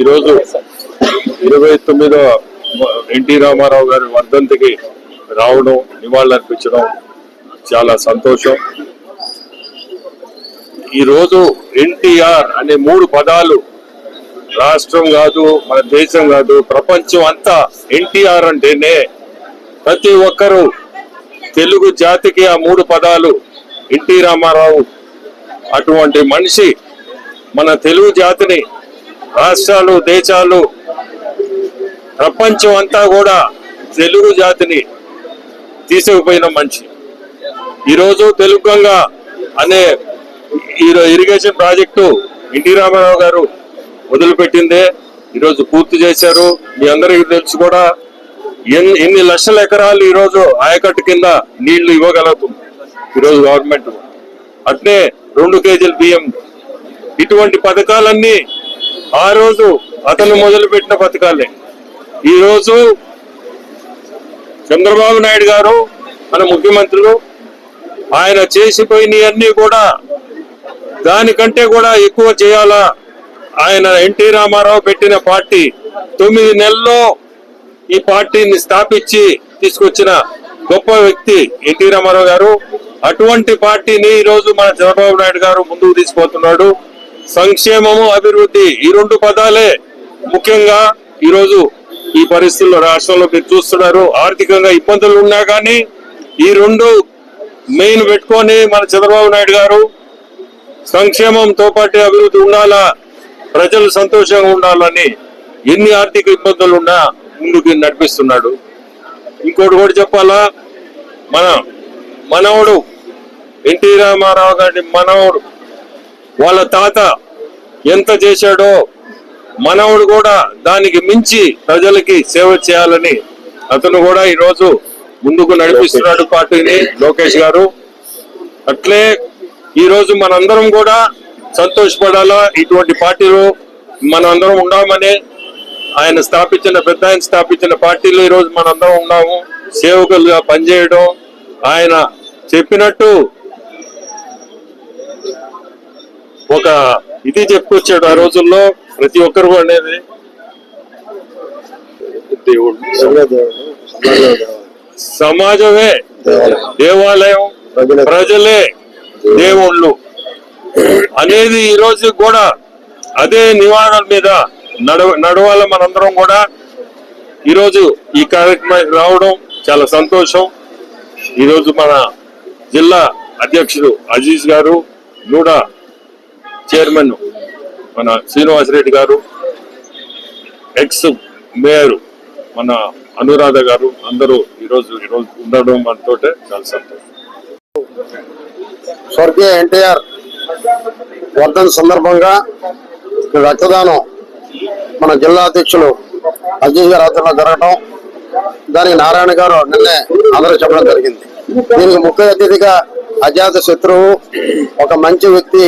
ఈరోజు ఇరవై తొమ్మిదో ఎన్టీ రామారావు గారి వర్ధంతికి రావడం నివాళులర్పించడం చాలా సంతోషం. ఈరోజు ఎన్టీఆర్ అనే మూడు పదాలు రాష్ట్రం కాదు మన దేశం కాదు ప్రపంచం అంతా ఎన్టీఆర్ అంటేనే. ప్రతి ఒక్కరూ తెలుగు జాతికి ఆ మూడు పదాలు ఎన్టీ రామారావు అటువంటి మనిషి మన తెలుగు జాతిని రాష్ట్రాలు దేశాలు ప్రపంచం అంతా కూడా తెలుగు జాతిని తీసుకుపోయిన మనిషి ఈరోజు తెలుగు గంగ అనే ఈ- ఇరిగేషన్ ప్రాజెక్టు ఎన్టీ రామారావు గారు మొదలుపెట్టిందే. ఈరోజు పూర్తి చేశారు. మీ అందరికీ తెలుసు కూడా ఎన్ని ఎన్ని లక్షల ఎకరాలు ఈరోజు ఆయకట్టు కింద నీళ్ళు ఇవ్వగలుగుతుంది ఈరోజు గవర్నమెంట్. అట్నే రెండు కేజీల బియ్యం. ఇటువంటి పథకాలన్నీ ఆ రోజు అతను మొదలుపెట్టిన పథకాలే. ఈరోజు చంద్రబాబు నాయుడు గారు మన ముఖ్యమంత్రులు ఆయన చేసిపోయినవన్నీ కూడా దానికంటే కూడా ఎక్కువ చేయాలా? ఆయన ఎన్టీ రామారావు పెట్టిన పార్టీ తొమ్మిది నెలల్లో ఈ పార్టీని స్థాపించి తీసుకొచ్చిన గొప్ప వ్యక్తి ఎన్టీ రామారావు గారు. అటువంటి పార్టీని ఈరోజు మన చంద్రబాబు నాయుడు గారు ముందుకు తీసుకుపోతున్నాడు. సంక్షేమము అభివృద్ధి ఈ రెండు పదాలే ముఖ్యంగా ఈరోజు ఈ పరిస్థితుల్లో రాష్ట్రంలో మీరు చూస్తున్నారు. ఆర్థికంగా ఇబ్బందులు ఉన్నా కానీ ఈ రెండు మెయిన్ పెట్టుకొని మన చంద్రబాబు నాయుడు గారు సంక్షేమంతో పాటు అభివృద్ధి ఉండాలా ప్రజలు సంతోషంగా ఉండాలని ఎన్ని ఆర్థిక ఇబ్బందులు ఉన్నా ముందుకు నడిపిస్తున్నాడు. ఇంకోటి కూడా చెప్పాలా మన మనవడు ఎన్టీ రామారావు గారి మనవడు వాళ్ళ తాత ఎంత చేశాడో మనవుడు కూడా దానికి మించి ప్రజలకి సేవ చేయాలని అతను కూడా ఈరోజు ముందుకు నడిపిస్తున్నాడు పార్టీని. లోకేష్ గారు. అట్లే ఈరోజు మనందరం కూడా సంతోషపడాలా? ఇటువంటి పార్టీలు మనందరం ఉండామని ఆయన స్థాపించిన పెద్ద ఆయన స్థాపించిన పార్టీలో ఈ రోజు మనందరం ఉన్నాము. సేవకులుగా పనిచేయడం ఆయన చెప్పినట్టు ఒక ఇది చెప్పుకొచ్చాడు ఆ రోజుల్లో ప్రతి ఒక్కరు అనేది. దేవుడు. సమాజమే. దేవాలయం. ప్రజలే దేవుళ్ళు. అనేది ఈ రోజు కూడా అదే నివారణ మీద నడవ నడవాల మనందరం కూడా ఈరోజు ఈ కార్యక్రమానికి రావడం చాలా సంతోషం. ఈరోజు మన జిల్లా అధ్యక్షుడు అజీజ్ గారు నూడా చైర్మన్ మన శ్రీనివాసరెడ్డి గారు ఎక్స్ మేయర్ మన అనురాధ గారు అందరూ ఈరోజు ఈరోజు ఉండడం మనతో చాలా సంతోషం. స్వర్గీయ ఎన్టీఆర్ వర్ధన్ సందర్భంగా రక్తదానం మన జిల్లా అధ్యక్షులు అజయ్ గారు ఆధ్వర్యంలో జరగడం దానికి నారాయణ గారు నిన్నే అందరూ చెప్పడం జరిగింది. దీనికి ముఖ్య అతిథిగా అజాత శత్రువు ఒక మంచి వ్యక్తి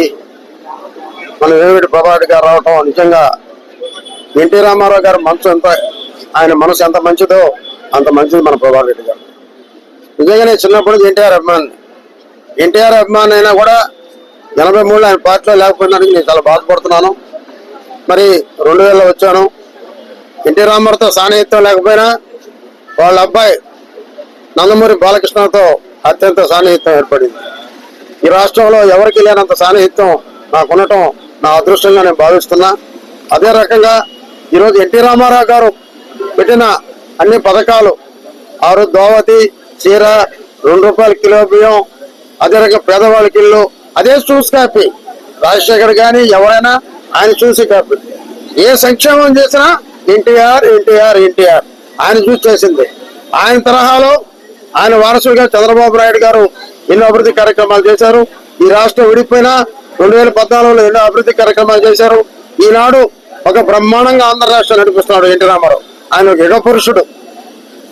మన వేమిడి ప్రభాకర్ గారు రావటం నిజంగా ఎన్టీ రామారావు గారి మనసు ఎంత ఆయన మనసు ఎంత మంచిదో అంత మంచిది మన ప్రభాకర్ రెడ్డి గారు. నిజంగానే చిన్నప్పుడు నుంచి ఎన్టీఆర్ అభిమాన్. ఎన్టీఆర్ అభిమాన్ అయినా కూడా ఎనభై మూడులో ఆయన పార్టీలో లేకపోయినందుకు నేను చాలా బాధపడుతున్నాను. మరి రెండు వేలలో వచ్చాను. ఎన్టీ రామారావుతో సాన్నిహిత్యం లేకపోయినా వాళ్ళ అబ్బాయి నందమూరి బాలకృష్ణతో అత్యంత సాన్నిహిత్యం ఏర్పడింది. ఈ రాష్ట్రంలో ఎవరికి లేనంత సాన్నిహిత్యం నాకు ఉండటం నా అదృష్టంగా నేను భావిస్తున్నా. అదే రకంగా ఈరోజు ఎన్టీ రామారావు గారు పెట్టిన అన్ని పథకాలు ఆరు దోవతి చీర రెండు రూపాయల కిలో బియ్యం అదే రకంగా పేదవాళ్ళకి ఇల్లు అదే చూసి కాపీ. రాజశేఖర్ కానీ ఎవరైనా ఆయన చూసి కాపీ. ఏ సంక్షేమం చేసినా ఎన్టీఆర్ ఎన్టీఆర్ ఎన్టీఆర్. ఆయన చూసి చేసింది. ఆయన తరహాలో ఆయన వారసుడిగా చంద్రబాబు నాయుడు గారు ఎన్నో అభివృద్ధి కార్యక్రమాలు చేశారు. ఈ రాష్ట్రం విడిపోయినా రెండు వేల పద్నాలుగులో ఎన్నో అభివృద్ధి కార్యక్రమాలు చేశారు. ఈనాడు ఒక బ్రహ్మాండంగా ఆంధ్ర రాష్ట్రం నడిపిస్తున్నాడు ఎన్టీ రామారావు. ఆయన ఒక యుగ పురుషుడు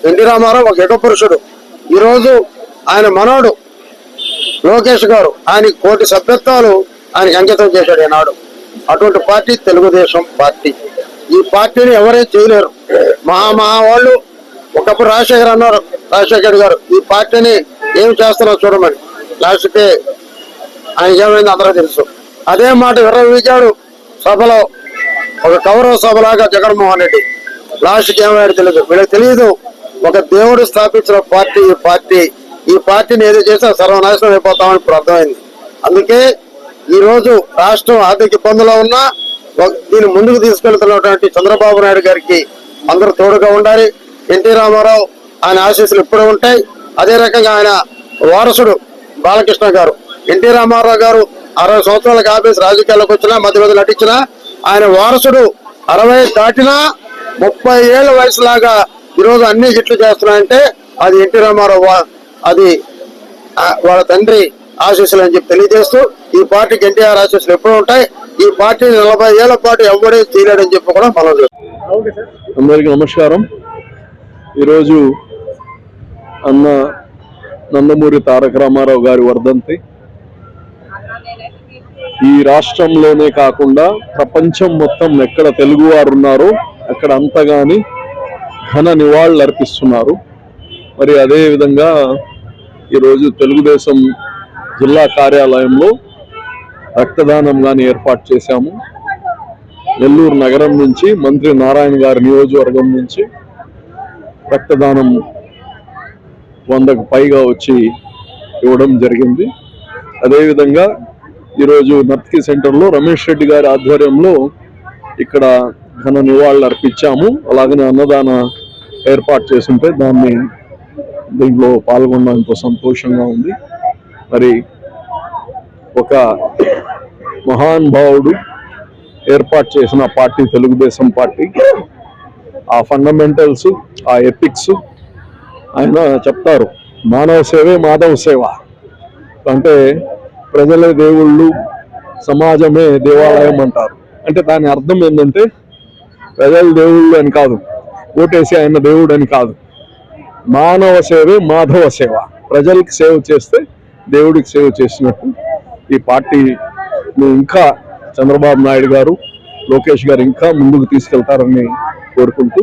ఎన్టీ రామారావు ఒక యుగ పురుషుడు ఈరోజు ఆయన మనోడు లోకేష్ గారు. ఆయన కోటి సభ్యత్వాలు ఆయనకి అంకితం చేశాడు ఈనాడు. అటువంటి పార్టీ తెలుగుదేశం పార్టీ. ఈ పార్టీని ఎవరే చేయలేరు. మహా మహా వాళ్ళు ఒకప్పుడు రాజశేఖర్ అన్నారు. రాజశేఖర్ గారు ఈ పార్టీని ఏం చేస్తున్నారో చూడమని. లాస్ట్కి ఆయన ఏమైంది అందరూ తెలుసు. అదే మాట విర్రవీచాడు సభలో ఒక కౌరవ సభలాగా జగన్మోహన్ రెడ్డి. లాస్ట్కి ఏమయ్యాడు తెలియదు వీళ్ళకి తెలియదు ఒక దేవుడు స్థాపించిన పార్టీ ఈ పార్టీ ఈ పార్టీని ఏదో చేసినా సర్వనాశనం అయిపోతామని ఇప్పుడు అర్థమైంది. అందుకే ఈరోజు రాష్ట్రం ఆర్థిక ఇబ్బందులో ఉన్నా ఒక- దీన్ని ముందుకు తీసుకెళ్తున్నటువంటి చంద్రబాబు నాయుడు గారికి అందరూ తోడుగా ఉండాలి. ఎన్టీ రామారావు ఆయన ఆశీస్సులు ఎప్పుడూ ఉంటాయి. అదే రకంగా ఆయన వారసుడు బాలకృష్ణ గారు. ఎన్టీ రామారావు గారు అరవై సంవత్సరాలకు ఆఫీస్ రాజకీయాల్లోకి వచ్చినా మధ్య మధ్య నటించినా ఆయన వారసుడు అరవై దాటినా ముప్పై ఏళ్ళ వయసులాగా ఈరోజు అన్ని హిట్లు చేస్తున్నాయంటే అది ఎన్టీ రామారావు అది వాళ్ళ తండ్రి ఆశీస్సులు అని చెప్పి తెలియజేస్తూ ఈ పార్టీకి ఎన్టీఆర్ ఆశీస్సులు ఎప్పుడు ఉంటాయి. ఈ పార్టీ నలభై ఏళ్ళ పాటు ఎవడే చేయలేడని చెప్పి కూడా మనం అందరికీ నమస్కారం. ఈరోజు అన్న నందమూరి తారక రామారావు గారి వర్ధంతి. ఈ రాష్ట్రంలోనే కాకుండా ప్రపంచం మొత్తం ఎక్కడ తెలుగు వారు ఉన్నారో అక్కడ అంతగాని ఘన నివాళులు అర్పిస్తున్నారు. మరి అదే విధంగా ఈరోజు తెలుగుదేశం జిల్లా కార్యాలయంలో రక్తదానం కానీ ఏర్పాటు చేశాము. నెల్లూరు నగరం నుంచి మంత్రి నారాయణ గారి నియోజకవర్గం నుంచి రక్తదానం వందకు పైగా వచ్చి ఇవ్వడం జరిగింది. అదేవిధంగా ఈరోజు నర్తకి సెంటర్లో రమేష్ రెడ్డి గారి ఆధ్వర్యంలో ఇక్కడ ఘన నివాళులు అర్పించాము. అలాగనే అన్నదాన ఏర్పాటు చేస్తుంటే దాన్ని దీంట్లో పాల్గొనడం ఎంతో సంతోషంగా ఉంది. మరి ఒక మహాన్ భావుడు ఏర్పాటు చేసిన పార్టీ తెలుగుదేశం పార్టీ. ఆ ఫండమెంటల్స్ ఆ ఎపిక్స్ ఆయన చెప్తారు మానవ సేవే మాధవ సేవ. అంటే ప్రజలే దేవుళ్ళు సమాజమే దేవాలయం అంటారు. అంటే దాని అర్థం ఏంటంటే ప్రజలు దేవుళ్ళు అని కాదు ఓటేసి ఆయన దేవుడు అని కాదు. మానవ సేవే మాధవ సేవ. ప్రజలకు సేవ చేస్తే దేవుడికి సేవ చేసినట్టు ఈ పార్టీని ఇంకా చంద్రబాబు నాయుడు గారు లోకేష్ గారు ఇంకా ముందుకు తీసుకెళ్తారని కోరుకుంటూ